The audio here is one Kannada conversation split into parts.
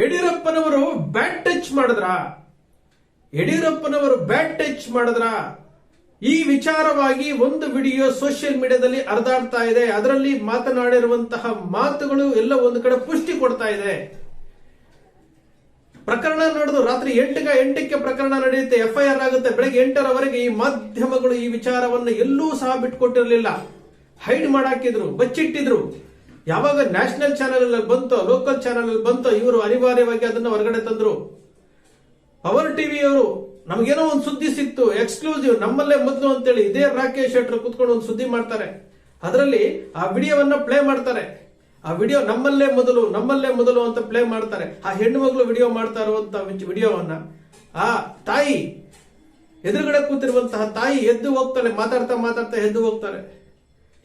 ಯಡಿಯೂರಪ್ಪನವರು ಬ್ಯಾಟ್ ಟಚ್ ಮಾಡಿದ್ರ? ಯಡಿಯೂರಪ್ಪನವರು ಬ್ಯಾಟ್ ಟಚ್ ಮಾಡಿದ್ರ? ಈ ವಿಚಾರವಾಗಿ ಒಂದು ವಿಡಿಯೋ ಸೋಷಿಯಲ್ ಮೀಡಿಯಾದಲ್ಲಿ ಹರಿದಾಡ್ತಾ ಇದೆ. ಅದರಲ್ಲಿ ಮಾತನಾಡಿರುವಂತಹ ಮಾತುಗಳು ಎಲ್ಲ ಒಂದು ಕಡೆ ಪುಷ್ಟಿ ಕೊಡ್ತಾ ಇದೆ. ಪ್ರಕರಣ ನಡೆದು ರಾತ್ರಿ ಎಂಟಗ ಎಂಟಕ್ಕೆ ಪ್ರಕರಣ ನಡೆಯುತ್ತೆ. ಎಫ್ಐಆರ್ ಆಗುತ್ತೆ. ಬೆಳಗ್ಗೆ ಎಂಟರವರೆಗೆ ಈ ಮಾಧ್ಯಮಗಳು ಈ ವಿಚಾರವನ್ನು ಎಲ್ಲೂ ಸಹ ಬಿಟ್ಕೊಟ್ಟಿರಲಿಲ್ಲ. ಹೈಡ್ ಮಾಡಾಕಿದ್ರು, ಬಚ್ಚಿಟ್ಟಿದ್ರು. ಯಾವಾಗ ನ್ಯಾಷನಲ್ ಚಾನೆಲ್ ಅಲ್ಲಿ ಬಂತೋ, ಲೋಕಲ್ ಚಾನೆಲ್ ಅಲ್ಲಿ ಬಂತೋ, ಇವರು ಅನಿವಾರ್ಯವಾಗಿ ಅದನ್ನ ಹೊರಗಡೆ ತಂದ್ರು. ಪವರ್ ಟಿವಿಯವರು ನಮಗೇನೋ ಒಂದು ಸುದ್ದಿ ಸಿಕ್ತು, ಎಕ್ಸ್ಕ್ಲೂಸಿವ್, ನಮ್ಮಲ್ಲೇ ಮೊದಲು ಅಂತೇಳಿ ಇದೇ ರಾಕೇಶ್ ಶೆಟ್ರು ಕುತ್ಕೊಂಡು ಒಂದು ಸುದ್ದಿ ಮಾಡ್ತಾರೆ. ಅದರಲ್ಲಿ ಆ ವಿಡಿಯೋವನ್ನ ಪ್ಲೇ ಮಾಡ್ತಾರೆ. ಆ ವಿಡಿಯೋ ನಮ್ಮಲ್ಲೇ ಮೊದಲು ನಮ್ಮಲ್ಲೇ ಮೊದಲು ಅಂತ ಪ್ಲೇ ಮಾಡ್ತಾರೆ. ಆ ಹೆಣ್ಣು ಮಗಳು ವಿಡಿಯೋ ಮಾಡ್ತಾ ಇರುವಂತ ವಿಡಿಯೋವನ್ನ, ಆ ತಾಯಿ ಎದುರುಗಡೆ ಕೂತಿರುವಂತಹ ತಾಯಿ ಎದ್ದು ಹೋಗ್ತಾಳೆ, ಮಾತಾಡ್ತಾ ಮಾತಾಡ್ತಾ ಎದ್ದು ಹೋಗ್ತಾರೆ.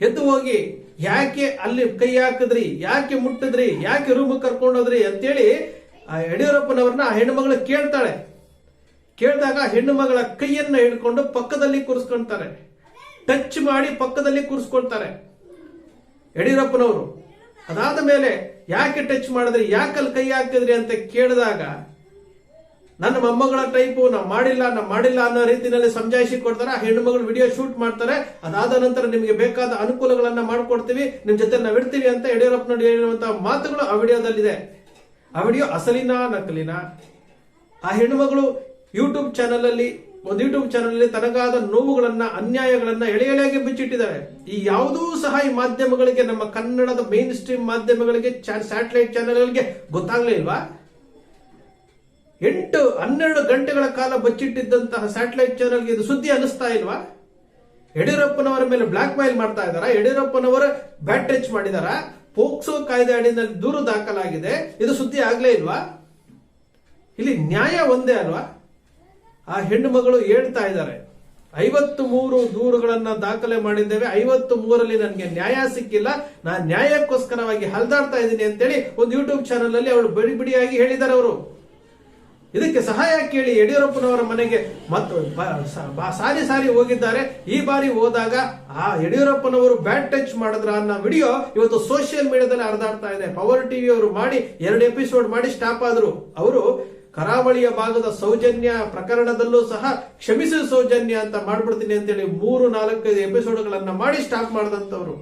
ಎದ್ದು ಹೋಗಿ, ಯಾಕೆ ಅಲ್ಲಿ ಕೈ ಹಾಕಿದ್ರಿ? ಯಾಕೆ ಮುಟ್ಟಿದ್ರಿ? ಯಾಕೆ ರೂಮ್ ಕರ್ಕೊಂಡೋದ್ರಿ ಅಂತೇಳಿ ಆ ಯಡಿಯೂರಪ್ಪನವ್ರನ್ನ ಆ ಹೆಣ್ಣು ಮಗಳು ಕೇಳ್ತಾಳೆ. ಕೇಳಿದಾಗ ಹೆಣ್ಣು ಮಗಳ ಕೈಯನ್ನ ಹಿಡ್ಕೊಂಡು ಪಕ್ಕದಲ್ಲಿ ಕೂರಿಸ್ಕೊಂತಾರೆ ಟಚ್ ಮಾಡಿ ಪಕ್ಕದಲ್ಲಿ ಕೂರಿಸ್ಕೊಳ್ತಾರೆ ಯಡಿಯೂರಪ್ಪನವರು. ಅದಾದ ಮೇಲೆ, ಯಾಕೆ ಟಚ್ ಮಾಡಿದ್ರಿ? ಯಾಕಲ್ಲಿ ಕೈ ಹಾಕಿದ್ರಿ? ಅಂತ ಕೇಳಿದಾಗ ನನ್ನ ಮೊಮ್ಮಗಳ ಟೈಪು ನಾ ಮಾಡಿಲ್ಲ ನಾ ಮಾಡಿಲ್ಲ ಅನ್ನೋ ರೀತಿಯಲ್ಲಿ ಸಮಜಾಯಿಸಿ ಕೊಡ್ತಾರೆ. ಆ ಹೆಣ್ಣು ಮಗಳು ವಿಡಿಯೋ ಶೂಟ್ ಮಾಡ್ತಾರೆ. ಅದಾದ ನಂತರ ನಿಮಗೆ ಬೇಕಾದ ಅನುಕೂಲಗಳನ್ನ ಮಾಡ್ಕೊಡ್ತೀವಿ. ನಿಮ್ ಜೊತೆ ನಾವು ಇಡ್ತೀವಿ ಅಂತ ಯಡಿಯೂರಪ್ಪನವರು ಹೇಳಿರುವಂತಹ ಮಾತುಗಳು ಆ ವಿಡಿಯೋದಲ್ಲಿದೆ. ಆ ವಿಡಿಯೋ ಅಸಲಿನ, ನಕಲಿನ. ಆ ಹೆಣ್ಣು ಮಗಳು ಯೂಟ್ಯೂಬ್ ಚಾನಲ್ ಅಲ್ಲಿ ಒಂದು ಯೂಟ್ಯೂಬ್ ಚಾನಲ್ ಅಲ್ಲಿ ತನಗಾದ ನೋವುಗಳನ್ನ, ಅನ್ಯಾಯಗಳನ್ನ ಎಳೆ ಎಳೆಯಾಗಿ ಬಿಚ್ಚಿಟ್ಟಿದ್ದಾರೆ ಈ ಯಾವುದೂ ಸಹ ಈ ಮಾಧ್ಯಮಗಳಿಗೆ, ನಮ್ಮ ಕನ್ನಡದ ಮೇನ್ ಸ್ಟ್ರೀಮ್ ಮಾಧ್ಯಮಗಳಿಗೆ ಸ್ಯಾಟಲೈಟ್ ಚಾನೆಲ್ಗಳಿಗೆ ಗೊತ್ತಾಗ್ಲೇ ಇಲ್ವಾ? ಎಂಟು ಹನ್ನೆರಡು ಗಂಟೆಗಳ ಕಾಲ ಬಚ್ಚಿಟ್ಟಿದ್ದಂತಹ ಸ್ಯಾಟಲೈಟ್ ಚಾನೆಲ್ಗೆ ಇದು ಸುದ್ದಿ ಅನಿಸ್ತಾ ಇಲ್ವಾ? ಯಡಿಯೂರಪ್ಪನವರ ಮೇಲೆ ಬ್ಲಾಕ್ ಮೇಲ್ ಮಾಡ್ತಾ ಇದಾರ ಯಡಿಯೂರಪ್ಪನವರ ಬ್ಯಾಟ್ ಟಚ್ ಮಾಡಿದಾರ? ಪೋಕ್ಸೋ ಕಾಯ್ದೆ ಅಡಿಯಲ್ಲಿ ದೂರು ದಾಖಲಾಗಿದೆ. ಇದು ಸುದ್ದಿ ಆಗ್ಲೇ ಇಲ್ವಾ? ಇಲ್ಲಿ ನ್ಯಾಯ ಒಂದೇ ಅಲ್ವಾ? ಆ ಹೆಣ್ಣು ಮಗಳು ಹೇಳ್ತಾ ಇದ್ದಾರೆ, ಐವತ್ತು ಮೂರು ದೂರುಗಳನ್ನ ದಾಖಲೆ ಮಾಡಿದ್ದೇವೆ, ಐವತ್ತು ಮೂರಲ್ಲಿ ನನಗೆ ನ್ಯಾಯ ಸಿಕ್ಕಿಲ್ಲ, ನಾನು ನ್ಯಾಯಕ್ಕೋಸ್ಕರವಾಗಿ ಹಲ್ದಾಡ್ತಾ ಇದ್ದೀನಿ ಅಂತೇಳಿ ಒಂದು ಯೂಟ್ಯೂಬ್ ಚಾನಲ್ ಅಲ್ಲಿ ಅವಳು ಬಿಡಿ ಬಿಡಿಯಾಗಿ ಹೇಳಿದ್ದಾರೆ ಅವರು. ಇದಕ್ಕೆ ಸಹಾಯ ಕೇಳಿ ಯಡಿಯೂರಪ್ಪನವರ ಮನೆಗೆ ಮತ್ತು ಸಾರಿ ಸಾರಿ ಹೋಗಿದ್ದಾರೆ. ಈ ಬಾರಿ ಹೋದಾಗ ಆ ಯಡಿಯೂರಪ್ಪನವರು ಬ್ಯಾಟ್ ಟಚ್ ಮಾಡಿದ್ರ ಅನ್ನೋ ವಿಡಿಯೋ ಇವತ್ತು ಸೋಷಿಯಲ್ ಮೀಡಿಯಾದಲ್ಲಿ ಹರಿದಾಡ್ತಾ ಇದೆ. ಪವರ್ ಟಿವಿ ಅವರು ಮಾಡಿ, ಎರಡು ಎಪಿಸೋಡ್ ಮಾಡಿ ಸ್ಟಾಪ್ ಆದ್ರು. ಅವರು ಕರಾವಳಿಯ ಭಾಗದ ಸೌಜನ್ಯ ಪ್ರಕರಣದಲ್ಲೂ ಸಹ ಕ್ಷಮಿಸು ಸೌಜನ್ಯ ಅಂತ ಮಾಡ್ಬಿಡ್ತೀನಿ ಅಂತೇಳಿ ಮೂರು, ನಾಲ್ಕೈದು ಎಪಿಸೋಡ್ಗಳನ್ನ ಮಾಡಿ ಸ್ಟಾಪ್ ಮಾಡಿದಂತವ್ರು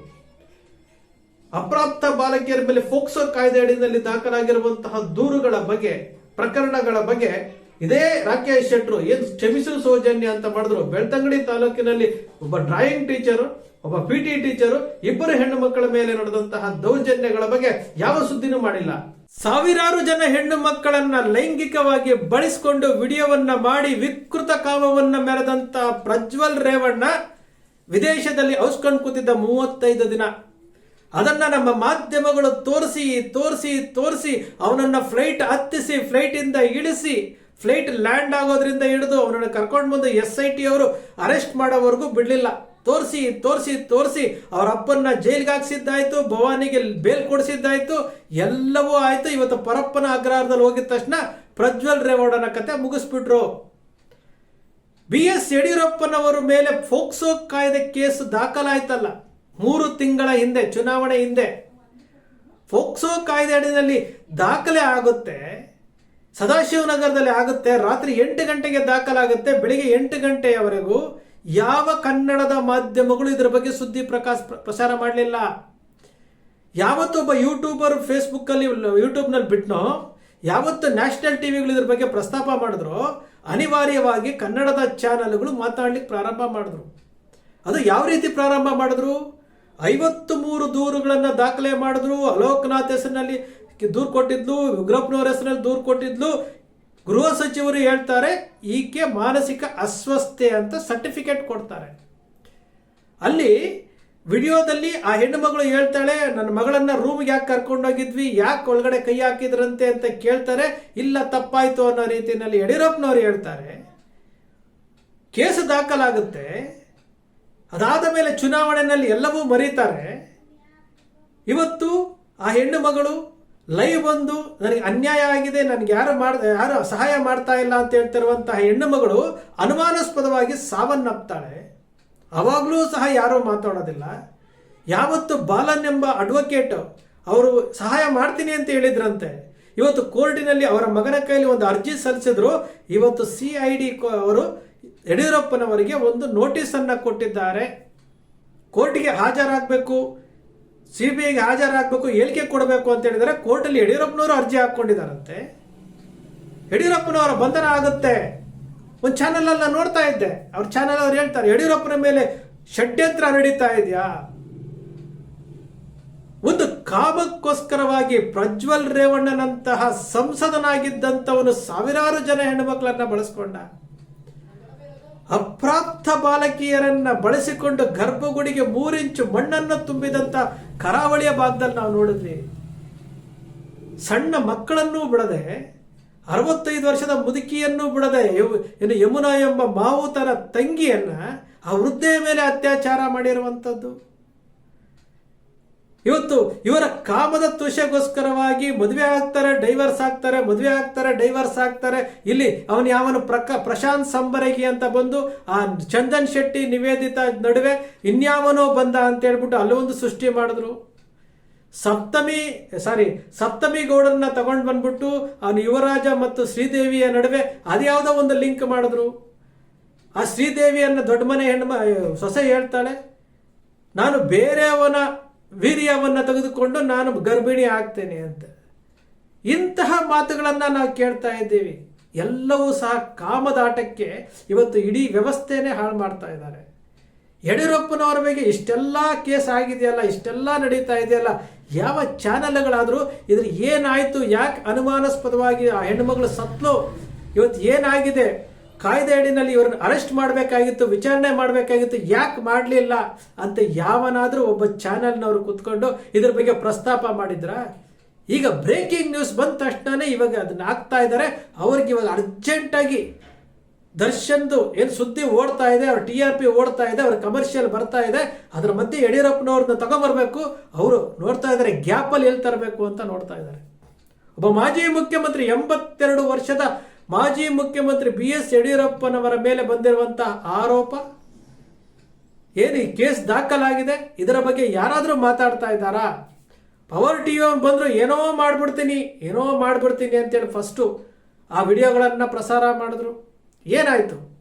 ಅಪ್ರಾಪ್ತ ಬಾಲಕಿಯರ ಮೇಲೆ ಫೋಕ್ಸೋ ಕಾಯ್ದೆ ಅಡಿಯಲ್ಲಿ ದಾಖಲಾಗಿರುವಂತಹ ದೂರುಗಳ ಬಗ್ಗೆ ಪ್ರಕರಣಗಳ ಬಗ್ಗೆ ಇದೇ ರಾಕೇಶ್ ಶೆಟ್ರು ಏನ್ ಕ್ಷಮಿಸು ಸೌಜನ್ಯ ಅಂತ ಮಾಡಿದ್ರು. ಬೆಳ್ತಂಗಡಿ ತಾಲೂಕಿನಲ್ಲಿ ಒಬ್ಬ ಡ್ರಾಯಿಂಗ್ ಟೀಚರ್ ಒಬ್ಬ ಪಿ ಟಿ ಟೀಚರು ಇಬ್ಬರು ಹೆಣ್ಣು ಮಕ್ಕಳ ಮೇಲೆ ನಡೆದಂತಹ ದೌರ್ಜನ್ಯಗಳ ಬಗ್ಗೆ ಯಾವ ಸುದ್ದಿನೂ ಮಾಡಿಲ್ಲ. ಸಾವಿರಾರು ಜನ ಹೆಣ್ಣು ಮಕ್ಕಳನ್ನ ಲೈಂಗಿಕವಾಗಿ ಬಳಸಿಕೊಂಡು ವಿಡಿಯೋವನ್ನ ಮಾಡಿ ವಿಕೃತ ಕಾಮವನ್ನ ಮೆರೆದಂತಹ ಪ್ರಜ್ವಲ್ ರೇವಣ್ಣ ವಿದೇಶದಲ್ಲಿ ಔಸ್ಕೊಂಡು ಕೂತಿದ್ದ ಮೂವತ್ತೈದು ದಿನ. ಅದನ್ನ ನಮ್ಮ ಮಾಧ್ಯಮಗಳು ತೋರಿಸಿ ತೋರಿಸಿ ತೋರಿಸಿ, ಅವನನ್ನ ಫ್ಲೈಟ್ ಹತ್ತಿಸಿ ಫ್ಲೈಟ್ ಇಂದ ಇಳಿಸಿ, ಫ್ಲೈಟ್ ಲ್ಯಾಂಡ್ ಆಗೋದ್ರಿಂದ ಹಿಡಿದು ಅವನನ್ನು ಕರ್ಕೊಂಡು ಬಂದು ಎಸ್ ಐ ಟಿ ಅವರು ಅರೆಸ್ಟ್ ಮಾಡೋವರೆಗೂ ಬಿಡಲಿಲ್ಲ. ತೋರಿಸಿ ತೋರಿಸಿ ತೋರಿಸಿ, ಅವರ ಅಪ್ಪನ್ನ ಜೈಲ್ಗೆ ಹಾಕ್ಸಿದ್ದಾಯ್ತು, ಭವಾನಿಗೆ ಬೇಲ್ ಕೊಡಿಸಿದ್ದಾಯ್ತು, ಎಲ್ಲವೂ ಆಯಿತು. ಇವತ್ತು ಪರಪ್ಪನ ಅಗ್ರಹಾರದಲ್ಲಿ ಹೋಗಿದ ತಕ್ಷಣ ಪ್ರಜ್ವಲ್ ರೇವಣ್ಣನ ಕತೆ ಮುಗಿಸ್ಬಿಟ್ರು. ಬಿ ಎಸ್ ಯಡಿಯೂರಪ್ಪನವರ ಮೇಲೆ ಫೋಕ್ಸೋ ಕಾಯ್ದೆ ಕೇಸ್ ದಾಖಲಾಯ್ತಲ್ಲ. ಮೂರು ತಿಂಗಳ ಹಿಂದೆ, ಚುನಾವಣೆ ಹಿಂದೆ ಫೋಕ್ಸೋ ಕಾಯ್ದೆ ಅಡಿನಲ್ಲಿ ದಾಖಲೆ ಆಗುತ್ತೆ. ಸದಾಶಿವನಗರದಲ್ಲಿ ಆಗುತ್ತೆ. ರಾತ್ರಿ ಎಂಟು ಗಂಟೆಗೆ ದಾಖಲಾಗುತ್ತೆ. ಬೆಳಿಗ್ಗೆ ಎಂಟು ಗಂಟೆಯವರೆಗೂ ಯಾವ ಕನ್ನಡದ ಮಾಧ್ಯಮಗಳು ಇದರ ಬಗ್ಗೆ ಸುದ್ದಿ ಪ್ರಕಾಶ್ ಪ್ರಸಾರ ಮಾಡಲಿಲ್ಲ. ಯಾವತ್ತೊಬ್ಬ ಯೂಟ್ಯೂಬರ್ ಫೇಸ್ಬುಕ್ ಅಲ್ಲಿ ಯೂಟ್ಯೂಬ್ನಲ್ಲಿ ಬಿಟ್ನೋ, ಯಾವತ್ತು ನ್ಯಾಷನಲ್ ಟಿವಿಗಳು ಇದ್ರ ಬಗ್ಗೆ ಪ್ರಸ್ತಾಪ ಮಾಡಿದ್ರು, ಅನಿವಾರ್ಯವಾಗಿ ಕನ್ನಡದ ಚಾನೆಲ್ಗಳು ಮಾತಾಡ್ಲಿಕ್ಕೆ ಪ್ರಾರಂಭ ಮಾಡಿದ್ರು. ಅದು ಯಾವ ರೀತಿ ಪ್ರಾರಂಭ ಮಾಡಿದ್ರು? ಐವತ್ತು ಮೂರು ದೂರುಗಳನ್ನು ದಾಖಲೆ ಮಾಡಿದ್ರು. ಅಲೋಕನಾಥ್ ಹೆಸರಿನಲ್ಲಿ ದೂರು ಕೊಟ್ಟಿದ್ಲು, ಉಗ್ರಪ್ಪನವ್ರ ಹೆಸರಿನಲ್ಲಿ ದೂರು ಕೊಟ್ಟಿದ್ಲು. ಗೃಹ ಸಚಿವರು ಹೇಳ್ತಾರೆ, ಈಕೆ ಮಾನಸಿಕ ಅಸ್ವಸ್ಥೆ ಅಂತ ಸರ್ಟಿಫಿಕೇಟ್ ಕೊಡ್ತಾರೆ. ಅಲ್ಲಿ ವಿಡಿಯೋದಲ್ಲಿ ಆ ಹೆಣ್ಣು ಮಗಳು ಹೇಳ್ತಾಳೆ, ನನ್ನ ಮಗಳನ್ನ ರೂಮ್ಗೆ ಯಾಕೆ ಕರ್ಕೊಂಡೋಗಿದ್ವಿ ಯಾಕೆ ಒಳಗಡೆ ಕೈ ಹಾಕಿದ್ರಂತೆ? ಅಂತ ಕೇಳ್ತಾರೆ. ಇಲ್ಲ, ತಪ್ಪಾಯ್ತು ಅನ್ನೋ ರೀತಿಯಲ್ಲಿ ಯಡಿಯೂರಪ್ಪನವ್ರು ಹೇಳ್ತಾರೆ. ಕೇಸು ದಾಖಲಾಗುತ್ತೆ. ಅದಾದ ಮೇಲೆ ಚುನಾವಣೆಯಲ್ಲಿ ಎಲ್ಲವೂ ಮರೀತಾರೆ. ಇವತ್ತು ಆ ಹೆಣ್ಣು ಮಗಳು ಲೈವ್ ಬಂದು ನನಗೆ ಅನ್ಯಾಯ ಆಗಿದೆ, ನನಗೆ ಯಾರು ಮಾಡ, ಯಾರು ಸಹಾಯ ಮಾಡ್ತಾ ಇಲ್ಲ ಅಂತ ಹೇಳ್ತಿರುವಂತಹ ಹೆಣ್ಣು ಮಗಳು ಅನುಮಾನಾಸ್ಪದವಾಗಿ ಸಾವನ್ನಪ್ತಾಳೆ. ಅವಾಗಲೂ ಸಹ ಯಾರೂ ಮಾತಾಡೋದಿಲ್ಲ. ಯಾವತ್ತು ಬಾಲನ್ ಎಂಬ ಅಡ್ವೊಕೇಟ್ ಅವರು ಸಹಾಯ ಮಾಡ್ತೀನಿ ಅಂತ ಹೇಳಿದ್ರಂತೆ. ಇವತ್ತು ಕೋರ್ಟಿನಲ್ಲಿ ಅವರ ಮಗನ ಕೈಯಲ್ಲಿ ಒಂದು ಅರ್ಜಿ ಸಲ್ಲಿಸಿದ್ರು. ಇವತ್ತು ಸಿ ಐ ಡಿ ಅವರು ಯಡಿಯೂರಪ್ಪನವರಿಗೆ ಒಂದು ನೋಟಿಸ್ ಅನ್ನ ಕೊಟ್ಟಿದ್ದಾರೆ. ಕೋರ್ಟ್ಗೆ ಹಾಜರಾಗಬೇಕು. ಸಿ ಬಿ ಐಗೆ ಹಾಜರಾಗಬೇಕು, ಹೇಳಿಕೆ ಕೊಡಬೇಕು ಅಂತ ಹೇಳಿದರೆ ಕೋರ್ಟಲ್ಲಿ ಯಡಿಯೂರಪ್ಪನವರು ಅರ್ಜಿ ಹಾಕೊಂಡಿದ್ದಾರಂತೆ ಯಡಿಯೂರಪ್ಪನವರ ಬಂಧನ ಆಗುತ್ತೆ. ಒಂದು ಚಾನೆಲ್ ಅಲ್ಲಿ ನಾನು ನೋಡ್ತಾ ಇದ್ದೆ. ಅವ್ರ ಚಾನೆಲ್ ಅವ್ರು ಹೇಳ್ತಾರೆ, ಯಡಿಯೂರಪ್ಪನ ಮೇಲೆ ಷಡ್ಯಂತ್ರ ನಡೀತಾ ಇದೆಯಾ? ಒಂದು ಕಾಮಕ್ಕೋಸ್ಕರವಾಗಿ ಪ್ರಜ್ವಲ್ ರೇವಣ್ಣನಂತಹ ಸಂಸದನಾಗಿದ್ದಂಥವನು ಸಾವಿರಾರು ಜನ ಹೆಣ್ಣುಮಕ್ಕಳನ್ನ ಬಳಸ್ಕೊಂಡ. ಅಪ್ರಾಪ್ತ ಬಾಲಕಿಯರನ್ನ ಬಳಸಿಕೊಂಡು ಗರ್ಭಗುಡಿಗೆ ಮೂರಿಂಚು ಮಣ್ಣನ್ನು ತುಂಬಿದಂತ ಕರಾವಳಿಯ ಭಾಗದಲ್ಲಿ ನಾವು ನೋಡಿದ್ವಿ. ಸಣ್ಣ ಮಕ್ಕಳನ್ನೂ ಬಿಡದೆ, ಅರವತ್ತೈದು ವರ್ಷದ ಮುದುಕಿಯನ್ನು ಬಿಡದೆ ಇನ್ನು ಯಮುನಾ ಎಂಬ ಮಾವುತರ ತಂಗಿಯನ್ನ ಆ ವೃದ್ಧೆಯ ಮೇಲೆ ಅತ್ಯಾಚಾರ ಮಾಡಿರುವಂಥದ್ದು ಇವತ್ತು ಇವರ ಕಾಮದ ತುಷಗೋಸ್ಕರವಾಗಿ ಮದುವೆ ಆಗ್ತಾರೆ, ಡೈವರ್ಸ್ ಆಗ್ತಾರೆ, ಮದುವೆ ಆಗ್ತಾರೆ, ಡೈವರ್ಸ್ ಆಗ್ತಾರೆ. ಇಲ್ಲಿ ಅವನು ಯಾವನು ಪ್ರಕ, ಪ್ರಶಾಂತ್ ಸಂಬರಗಿ ಅಂತ ಬಂದು ಆ ಚಂದನ್ ಶೆಟ್ಟಿ ನಿವೇದಿತ ನಡುವೆ ಇನ್ಯಾವನೋ ಬಂದ ಅಂತ ಹೇಳ್ಬಿಟ್ಟು ಅಲ್ಲೊಂದು ಸೃಷ್ಟಿ ಮಾಡಿದ್ರು. ಸಪ್ತಮಿ, ಸಾರಿ, ಸಪ್ತಮಿ ಗೌಡರನ್ನ ತಗೊಂಡು ಬಂದ್ಬಿಟ್ಟು ಅವನು ಯುವರಾಜ ಮತ್ತು ಶ್ರೀದೇವಿಯ ನಡುವೆ ಅದ್ಯಾವುದೋ ಒಂದು ಲಿಂಕ್ ಮಾಡಿದ್ರು. ಆ ಶ್ರೀದೇವಿಯನ್ನು ದೊಡ್ಡ ಮನೆ ಹೆಣ್ಮ ಸೊಸೆ ಹೇಳ್ತಾಳೆ, ನಾನು ಬೇರೆಯವನ ವೀರ್ಯವನ್ನ ತೆಗೆದುಕೊಂಡು ನಾನು ಗರ್ಭಿಣಿ ಆಗ್ತೇನೆ ಅಂತ. ಇಂತಹ ಮಾತುಗಳನ್ನು ನಾವು ಕೇಳ್ತಾ ಇದ್ದೀವಿ. ಎಲ್ಲವೂ ಸಹ ಕಾಮದಾಟಕ್ಕೆ ಇವತ್ತು ಇಡೀ ವ್ಯವಸ್ಥೆನೇ ಹಾಳು ಮಾಡ್ತಾ ಇದ್ದಾರೆ. ಯಡಿಯೂರಪ್ಪನವರ ಬಗ್ಗೆ ಇಷ್ಟೆಲ್ಲ ಕೇಸ್ ಆಗಿದೆಯಲ್ಲ, ಇಷ್ಟೆಲ್ಲ ನಡೀತಾ ಇದೆಯಲ್ಲ, ಯಾವ ಚಾನೆಲ್ಗಳಾದರೂ ಇದ್ರ ಏನಾಯ್ತು, ಯಾಕೆ ಅನುಮಾನಾಸ್ಪದವಾಗಿ ಆ ಹೆಣ್ಣುಮಗಳು ಸತ್ಲು ಇವತ್ತು ಏನಾಗಿದೆ ಕಾಯ್ದೆ ಅಡಿನಲ್ಲಿ ಇವ್ರನ್ನ ಅರೆಸ್ಟ್ ಮಾಡಬೇಕಾಗಿತ್ತು, ವಿಚಾರಣೆ ಮಾಡಬೇಕಾಗಿತ್ತು, ಯಾಕೆ ಮಾಡಲಿಲ್ಲ ಅಂತ ಯಾವನಾದರೂ ಒಬ್ಬ ಚಾನಲ್ನವರು ಕುತ್ಕೊಂಡು ಇದ್ರ ಬಗ್ಗೆ ಪ್ರಸ್ತಾಪ ಮಾಡಿದ್ರಾ? ಈಗ ಬ್ರೇಕಿಂಗ್ ನ್ಯೂಸ್ ಬಂದ ತಕ್ಷಣನೇ ಇವಾಗ ಅದನ್ನ ಹಾಕ್ತಾ ಇದ್ದಾರೆ ಅವ್ರಿಗೆ ಇವಾಗ ಅರ್ಜೆಂಟಾಗಿ ದರ್ಶನ್ದು ಏನು ಸುದ್ದಿ ಓಡ್ತಾ ಇದೆ, ಅವ್ರ ಟಿ ಆರ್ ಪಿ ಓಡ್ತಾ ಇದೆ, ಅವ್ರ ಕಮರ್ಷಿಯಲ್ ಬರ್ತಾ ಇದೆ, ಅದರ ಮಧ್ಯೆ ಯಡಿಯೂರಪ್ಪನವ್ರನ್ನ ತಗೊಂಬರ್ಬೇಕು. ಅವರು ನೋಡ್ತಾ ಇದ್ದಾರೆ ಗ್ಯಾಪಲ್ಲಿ ಎಲ್ಲಿ ತರಬೇಕು ಅಂತ ನೋಡ್ತಾ ಇದ್ದಾರೆ ಒಬ್ಬ ಮಾಜಿ ಮುಖ್ಯಮಂತ್ರಿ ಎಂಬತ್ತೆರಡು ವರ್ಷದ ಮಾಜಿ ಮುಖ್ಯಮಂತ್ರಿ ಬಿ ಎಸ್ ಯಡಿಯೂರಪ್ಪನವರ ಮೇಲೆ ಬಂದಿರುವಂತಹ ಆರೋಪ? ಏನು ಈ ಕೇಸ್ ದಾಖಲಾಗಿದೆ? ಇದರ ಬಗ್ಗೆ ಯಾರಾದರೂ ಮಾತಾಡ್ತಾ ಇದ್ದಾರಾ? ಪವರ್ ಟಿ ವಿ ಬಂದ್ರು ಏನೋ ಮಾಡ್ಬಿಡ್ತೀನಿ ಏನೋ ಮಾಡ್ಬಿಡ್ತೀನಿ ಅಂತೇಳಿ ಫಸ್ಟು ಆ ವಿಡಿಯೋಗಳನ್ನು ಪ್ರಸಾರ ಮಾಡಿದ್ರು. ಏನಾಯ್ತು?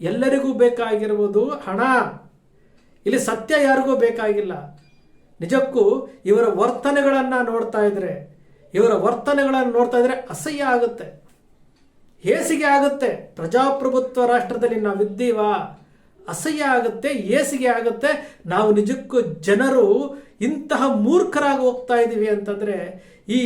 ಎಲ್ಲರಿಗೂ ಬೇಕಾಗಿರುವುದು ಹಣ. ಇಲ್ಲಿ ಸತ್ಯ ಯಾರಿಗೂ ಬೇಕಾಗಿಲ್ಲ. ನಿಜಕ್ಕೂ ಇವರ ವರ್ತನೆಗಳನ್ನು ನೋಡ್ತಾ ಇದ್ರೆ, ಇವರ ವರ್ತನೆಗಳನ್ನು ನೋಡ್ತಾ ಇದ್ರೆ ಅಸಹ್ಯ ಆಗುತ್ತೆ. ಹೇಸಿಗೆ ಆಗುತ್ತೆ. ಪ್ರಜಾಪ್ರಭುತ್ವ ರಾಷ್ಟ್ರದಲ್ಲಿ ನಾವಿದ್ದೀವಾ ಅಸಹ್ಯ ಆಗುತ್ತೆ ಏಸಿಗೆ ಆಗುತ್ತೆ. ನಾವು ನಿಜಕ್ಕೂ ಜನರು ಇಂತಹ ಮೂರ್ಖರಾಗಿ ಹೋಗ್ತಾ ಇದ್ದೀವಿ ಅಂತಂದರೆ, ಈ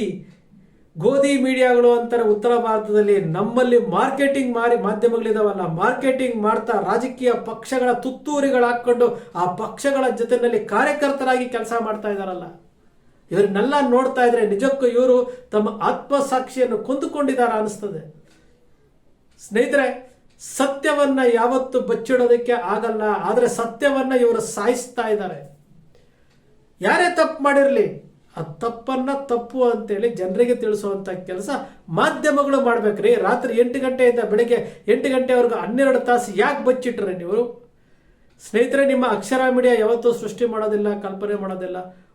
ಗೋಧಿ ಮೀಡಿಯಾಗಳು ಅಂತಾರೆ ಉತ್ತರ ಭಾರತದಲ್ಲಿ ನಮ್ಮಲ್ಲಿ ಮಾರ್ಕೆಟಿಂಗ್ ಮಾರಿ ಮಾಧ್ಯಮಗಳಿದಾವಲ್ಲ, ಮಾರ್ಕೆಟಿಂಗ್ ಮಾಡ್ತಾ ರಾಜಕೀಯ ಪಕ್ಷಗಳ ತುತ್ತೂರಿಗಳು ಹಾಕ್ಕೊಂಡು ಆ ಪಕ್ಷಗಳ ಜೊತೆಯಲ್ಲಿ ಕಾರ್ಯಕರ್ತರಾಗಿ ಕೆಲಸ ಮಾಡ್ತಾ ಇದ್ದಾರಲ್ಲ ಇವರನ್ನೆಲ್ಲ ನೋಡ್ತಾ ಇದ್ರೆ ನಿಜಕ್ಕೂ ಇವರು ತಮ್ಮ ಆತ್ಮಸಾಕ್ಷಿಯನ್ನು ಕೊಂದುಕೊಂಡಿದ್ದಾರೆ ಅನಿಸ್ತದೆ ಸ್ನೇಹಿತರೆ, ಸತ್ಯವನ್ನ ಯಾವತ್ತು ಬಚ್ಚಿಡೋದಕ್ಕೆ ಆಗಲ್ಲ, ಆದರೆ ಸತ್ಯವನ್ನ ಇವರು ಸಾಯಿಸ್ತಾ ಇದ್ದಾರೆ. ಯಾರೇ ತಪ್ಪು ಮಾಡಿರಲಿ, ಆ ತಪ್ಪನ್ನ ತಪ್ಪು ಅಂತೇಳಿ ಜನರಿಗೆ ತಿಳಿಸುವಂತ ಕೆಲಸ ಮಾಧ್ಯಮಗಳು ಮಾಡ್ಬೇಕ್ರಿ. ರಾತ್ರಿ ಎಂಟು ಗಂಟೆಯಿಂದ ಬೆಳಗ್ಗೆ ಎಂಟು ಗಂಟೆವರೆಗೂ ಹನ್ನೆರಡು ತಾಸು ಯಾಕೆ ಬಚ್ಚಿಟ್ರೆ ನೀವು? ಸ್ನೇಹಿತರೆ, ನಿಮ್ಮ ಅಕ್ಷರ ಮೀಡಿಯಾ ಯಾವತ್ತೂ ಸೃಷ್ಟಿ ಮಾಡೋದಿಲ್ಲ, ಕಲ್ಪನೆ ಮಾಡೋದಿಲ್ಲ.